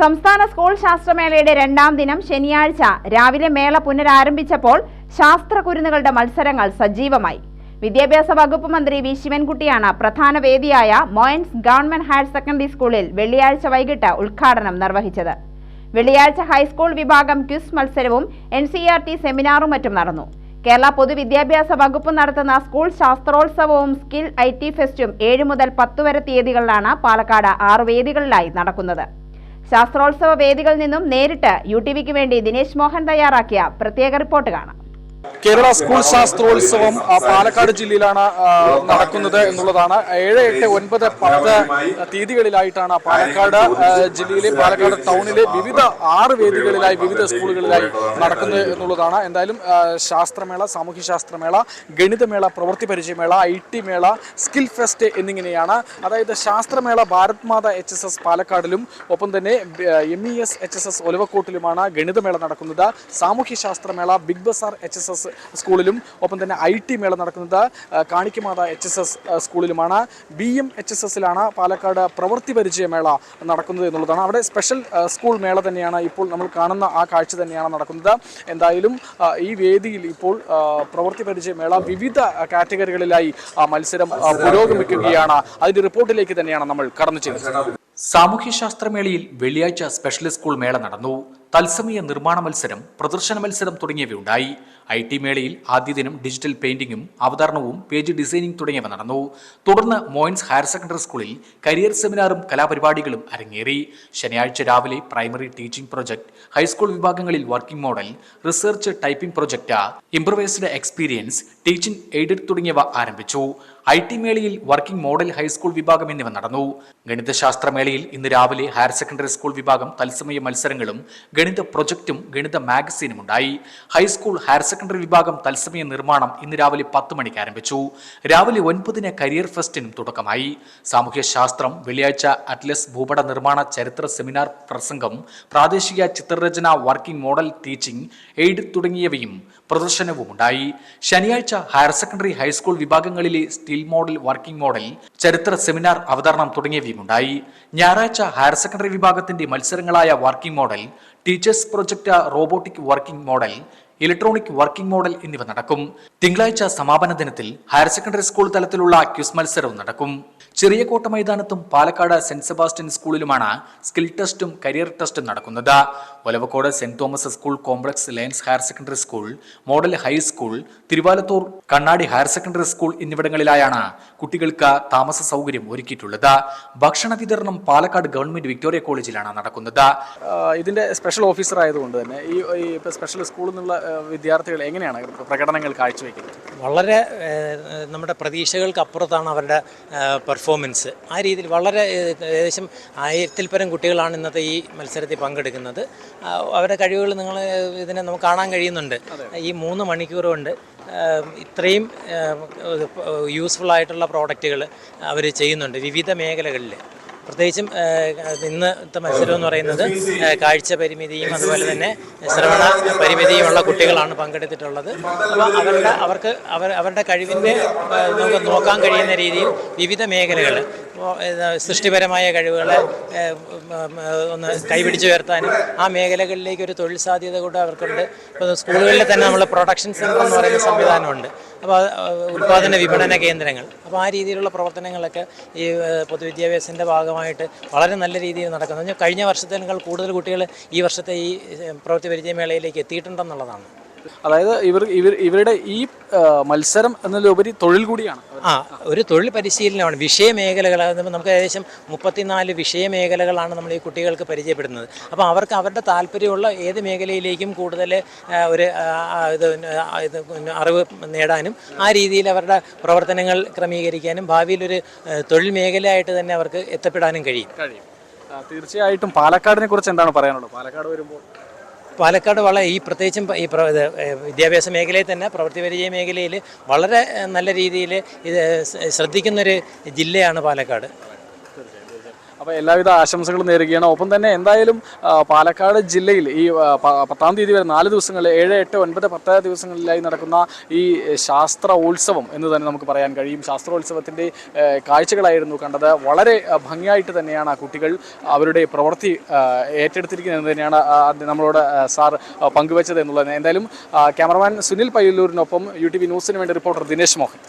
സംസ്ഥാന സ്കൂൾ ശാസ്ത്രമേളയുടെ രണ്ടാം ദിനം ശനിയാഴ്ച രാവിലെ മേള പുനരാരംഭിച്ചപ്പോൾ ശാസ്ത്രകുരുന്നുകളുടെ മത്സരങ്ങൾ സജീവമായി. വിദ്യാഭ്യാസ വകുപ്പ് മന്ത്രി വി. ശിവൻകുട്ടിയാണ് പ്രധാന വേദിയായ മോയൻസ് ഗവൺമെന്റ് ഹയർ സെക്കൻഡറി സ്കൂളിൽ വെള്ളിയാഴ്ച വൈകിട്ട് ഉദ്ഘാടനം നിർവഹിച്ചത്. വെള്ളിയാഴ്ച ഹൈസ്കൂൾ വിഭാഗം ക്വിസ് മത്സരവും എൻ സി ആർ ടി സെമിനാറും മറ്റും നടന്നു. കേരള പൊതുവിദ്യാഭ്യാസ വകുപ്പ് നടത്തുന്ന സ്കൂൾ ശാസ്ത്രോത്സവവും സ്കിൽ ഐ ടി ഫെസ്റ്റും ഏഴ് മുതൽ പത്ത് വരെ തീയതികളിലാണ് പാലക്കാട് ആറ് വേദികളിലായി നടക്കുന്നത്. ശാസ്ത്രോത്സവ വേദികളിൽ നിന്നും നേരിട്ട് യു ടി വിക്ക് വേണ്ടി ദിനേശ് മോഹൻ തയ്യാറാക്കിയ പ്രത്യേക റിപ്പോർട്ട് കാണാം. കേരള സ്കൂൾ ശാസ്ത്രോത്സവം പാലക്കാട് ജില്ലയിലാണ് നടക്കുന്നത് എന്നുള്ളതാണ്. ഏഴ് എട്ട് ഒൻപത് പത്ത് തീയതികളിലായിട്ടാണ് പാലക്കാട് ജില്ലയിലെ പാലക്കാട് ടൗണിലെ വിവിധ ആറ് വേദികളിലായി വിവിധ സ്കൂളുകളിലായി നടക്കുന്നത് എന്നുള്ളതാണ്. എന്തായാലും ശാസ്ത്രമേള സാമൂഹ്യ ശാസ്ത്രമേള ഗണിതമേള പ്രവൃത്തി പരിചയമേള ഐ ടി മേള സ്കിൽ ഫെസ്റ്റ് എന്നിങ്ങനെയാണ്. അതായത് ശാസ്ത്രമേള Bharat Mata H S S പാലക്കാടിലും ഒപ്പം തന്നെ M E S H S S ഒലവക്കോട്ടിലുമാണ് ഗണിതമേള നടക്കുന്നത്. സാമൂഹ്യ ശാസ്ത്രമേള Big Bazaar H S S സ്കൂളിലും ഒപ്പം തന്നെ ഐ ടി മേള നടക്കുന്നത് കാണിക്കമാത എച്ച് എസ് എസ് സ്കൂളിലുമാണ്. ബി എം എച്ച് എസ് എസിലാണ് പാലക്കാട് പ്രവൃത്തി പരിചയ മേള നടക്കുന്നത് എന്നുള്ളതാണ്. അവിടെ സ്പെഷ്യൽ സ്കൂൾ മേള തന്നെയാണ് ഇപ്പോൾ നമ്മൾ കാണുന്ന ആ കാഴ്ച തന്നെയാണ് നടക്കുന്നത്. എന്തായാലും ഈ വേദിയിൽ ഇപ്പോൾ പ്രവൃത്തി പരിചയ മേള വിവിധ കാറ്റഗറികളിലായി മത്സരം പുരോഗമിക്കുകയാണ്. അതിന്റെ റിപ്പോർട്ടിലേക്ക് തന്നെയാണ് നമ്മൾ കടന്നു ചെല്ലുന്നത്. സാമൂഹ്യശാസ്ത്രമേളയിൽ വെള്ളിയാഴ്ച സ്പെഷ്യൽ സ്കൂൾ മേള നടന്നു. തത്സമയ നിർമ്മാണ മത്സരം പ്രദർശന മത്സരം തുടങ്ങിയവയുണ്ടായി. ഐ ടി മേളയിൽ ആദ്യ ദിനം ഡിജിറ്റൽ പെയിന്റിംഗും അവതരണവും പേജ് ഡിസൈനിംഗ് തുടങ്ങിയവ നടന്നു. തുടർന്ന് മോയിൻസ് ഹയർ സെക്കൻഡറി സ്കൂളിൽ കരിയർ സെമിനാറും കലാപരിപാടികളും അരങ്ങേറി. ശനിയാഴ്ച രാവിലെ primary teaching project high school വിഭാഗങ്ങളിൽ working model research typing project improvised experience teaching aided തുടങ്ങിയവ ആരംഭിച്ചു. ഐ ടി മേളയിൽ വർക്കിംഗ് മോഡൽ ഹൈസ്കൂൾ വിഭാഗം എന്നിവ നടന്നു. ഗണിതശാസ്ത്ര മേളയിൽ ഇന്ന് രാവിലെ ഹയർ സെക്കൻഡറി സ്കൂൾ വിഭാഗം തത്സമയ മത്സരങ്ങളും ഗണിത പ്രൊജക്റ്റും ഗണിത മാഗസീനും ഉണ്ടായി. ഹൈസ്കൂൾ ഹയർ സെക്കൻഡറി വിഭാഗം തത്സമയ നിർമ്മാണം ഇന്ന് രാവിലെ പത്ത് മണിക്ക് ആരംഭിച്ചു. രാവിലെ ഒൻപതിന് കരിയർ ഫെസ്റ്റിനും തുടക്കമായി. സാമൂഹ്യ ശാസ്ത്രം വെള്ളിയാഴ്ച അറ്റ്ലസ് ഭൂപട നിർമ്മാണ ചരിത്ര സെമിനാർ പ്രസംഗം പ്രാദേശിക ചിത്രരചന വർക്കിംഗ് മോഡൽ ടീച്ചിംഗ് എയ്ഡ് തുടങ്ങിയവയും പ്രദർശനവും ഉണ്ടായി. ശനിയാഴ്ച ഹയർ സെക്കൻഡറി ഹൈസ്കൂൾ വിഭാഗങ്ങളിലെ സ്റ്റിൽ മോഡൽ വർക്കിംഗ് മോഡൽ ചരിത്ര സെമിനാർ അവതരണം തുടങ്ങിയവയും ഉണ്ടായി. ഞായറാഴ്ച ഹയർ സെക്കൻഡറി വിഭാഗത്തിന്റെ മത്സരങ്ങളായ working model teachers project robotic working model electronic working model എന്നിവ നടക്കും. തിങ്കളാഴ്ച സമാപന ദിനത്തിൽ ഹയർ സെക്കൻഡറി സ്കൂൾ തലത്തിലുള്ള ക്യൂസ് മത്സരവും നടക്കും. ചെറിയ കോട്ട മൈതാനത്തും പാലക്കാട് സെന്റ് സെബാസ്റ്റ്യൻ സ്കൂളിലുമാണ് സ്കിൽ ടെസ്റ്റും കരിയർ ടെസ്റ്റും നടക്കുന്നത്. Olavakkode saint Thomas school complex Lions higher secondary school model high school Thiruvalathur Kannadi higher secondary school എന്നിവിടങ്ങളിലായാണ് കുട്ടികൾക്ക് താമസ സൗകര്യം ഒരുക്കിയിട്ടുള്ളത്. ഭക്ഷണ വിതരണം പാലക്കാട് ഗവൺമെന്റ് വിക്ടോറിയ കോളേജിലാണ് നടക്കുന്നത്. ഇതിന്റെ സ്പെഷ്യൽ ഓഫീസർ ആയതുകൊണ്ട് തന്നെ ഈ സ്പെഷ്യൽ സ്കൂളിൽ നിന്നുള്ള വിദ്യാർത്ഥികൾ എങ്ങനെയാണ് പ്രകടനങ്ങൾ കാഴ്ചവെക്കുന്നത്? വളരെ നമ്മുടെ പ്രതീക്ഷകൾക്ക് അപ്പുറത്താണ് അവരുടെ പെർഫോമൻസ് ആ രീതിയിൽ വളരെ ഏകദേശം ആയിരത്തിൽ പരം കുട്ടികളാണ് ഇന്നത്തെ ഈ മത്സരത്തിൽ പങ്കെടുക്കുന്നത്. അവരുടെ കഴിവുകൾ നിങ്ങൾ ഇതിനെ നമുക്ക് കാണാൻ കഴിയുന്നുണ്ട്. ഈ മൂന്ന് മണിക്കൂർ കൊണ്ട് ഇത്രയും യൂസ്ഫുൾ ആയിട്ടുള്ള പ്രോഡക്റ്റുകൾ അവർ ചെയ്യുന്നുണ്ട് വിവിധ മേഖലകളിൽ പ്രത്യേകിച്ചും ഇന്നത്തെ മത്സരം എന്ന് പറയുന്നത് കാഴ്ച പരിമിതിയും അതുപോലെ തന്നെ ശ്രവണ പരിമിതിയുമുള്ള കുട്ടികളാണ് പങ്കെടുത്തിട്ടുള്ളത്. അപ്പോൾ അവരുടെ അവർക്ക് അവർ അവരുടെ കഴിവിന്റെ നമുക്ക് നോക്കാൻ കഴിയുന്ന രീതിയിൽ വിവിധ മേഖലകൾ സൃഷ്ടിപരമായ കഴിവുകളെ ഒന്ന് കൈപിടിച്ച് ഉയർത്താനും ആ മേഖലകളിലേക്ക് ഒരു തൊഴിൽ സാധ്യത കൂടെ അവർക്കുണ്ട്. ഇപ്പോൾ സ്കൂളുകളിൽ തന്നെ നമ്മൾ പ്രൊഡക്ഷൻ സെന്റർ എന്ന് പറയുന്ന സംവിധാനമുണ്ട്. അപ്പോൾ ഉൽപ്പാദന വിപണന കേന്ദ്രങ്ങൾ. അപ്പോൾ ആ രീതിയിലുള്ള പ്രവർത്തനങ്ങളൊക്കെ ഈ പൊതുവിദ്യാഭ്യാസത്തിന്റെ ഭാഗമായിട്ട് വളരെ നല്ല രീതിയിൽ നടക്കുന്നു. കഴിഞ്ഞ വർഷത്തേക്കാൾ കൂടുതൽ കുട്ടികൾ ഈ വർഷത്തെ ഈ പ്രവൃത്തി പരിചയമേളയിലേക്ക് എത്തിയിട്ടുണ്ടെന്നുള്ളതാണ്. അതായത് ഇവർ ഇവർ ഇവരുടെ ഈ മത്സരം എന്നതിലുപരി തൊഴിൽ കൂടിയാണ്. ആ ഒരു തൊഴിൽ പരിശീലനമാണ്. വിഷയമേഖലകൾ നമുക്ക് ഏകദേശം മുപ്പത്തിനാല് വിഷയമേഖലകളാണ് നമ്മൾ ഈ കുട്ടികൾക്ക് പരിചയപ്പെടുന്നത്. അപ്പോൾ അവർക്ക് അവരുടെ താല്പര്യമുള്ള ഏത് മേഖലയിലേക്കും കൂടുതൽ ഒരു ഇത് ഇത് അറിവ് നേടാനും ആ രീതിയിൽ അവരുടെ പ്രവർത്തനങ്ങൾ ക്രമീകരിക്കാനും ഭാവിയിൽ ഒരു തൊഴിൽ മേഖലയായിട്ട് തന്നെ അവർക്ക് എത്തപ്പെടാനും കഴിയും. കഴിയും. തീർച്ചയായിട്ടും പാലക്കാടിനെ കുറിച്ച് എന്താണ് പറയാനുള്ളത്? പാലക്കാട് വരുമ്പോൾ പാലക്കാട് വളരെ ഈ പ്രത്യേകിച്ചും ഈ വിദ്യാഭ്യാസ മേഖലയിൽ തന്നെ പ്രവൃത്തി പരിചയ മേഖലയിൽ വളരെ നല്ല രീതിയിൽ ഇത് ശ്ര- ശ്രദ്ധിക്കുന്നൊരു ജില്ലയാണ് പാലക്കാട്. അപ്പോൾ എല്ലാവിധ ആശംസകളും നേരുകയാണ്. ഒപ്പം തന്നെ എന്തായാലും പാലക്കാട് ജില്ലയിൽ ഈ പത്താം തീയതി വരെ നാല് ദിവസങ്ങളിൽ ഏഴ് എട്ട് ഒൻപത് പത്ത് ദിവസങ്ങളിലായി നടക്കുന്ന ഈ ശാസ്ത്ര ഉത്സവം എന്ന് തന്നെ നമുക്ക് പറയാൻ കഴിയും. ശാസ്ത്രോത്സവത്തിന്റെ കാഴ്ചകളായിരുന്നു കണ്ടത്. വളരെ ഭംഗിയായിട്ട് തന്നെയാണ് ആ കുട്ടികൾ അവരുടെ പ്രവൃത്തി ഏറ്റെടുത്തിരിക്കുന്നത് എന്ന് തന്നെയാണ് നമ്മളോട് സാർ പങ്കുവച്ചത് എന്നുള്ളത്. എന്തായാലും ക്യാമറമാൻ സുനിൽ പയ്യല്ലൂരിനൊപ്പം യു ടി വി ന്യൂസിന് വേണ്ടി റിപ്പോർട്ടർ ദിനേശ് മോഹൻ.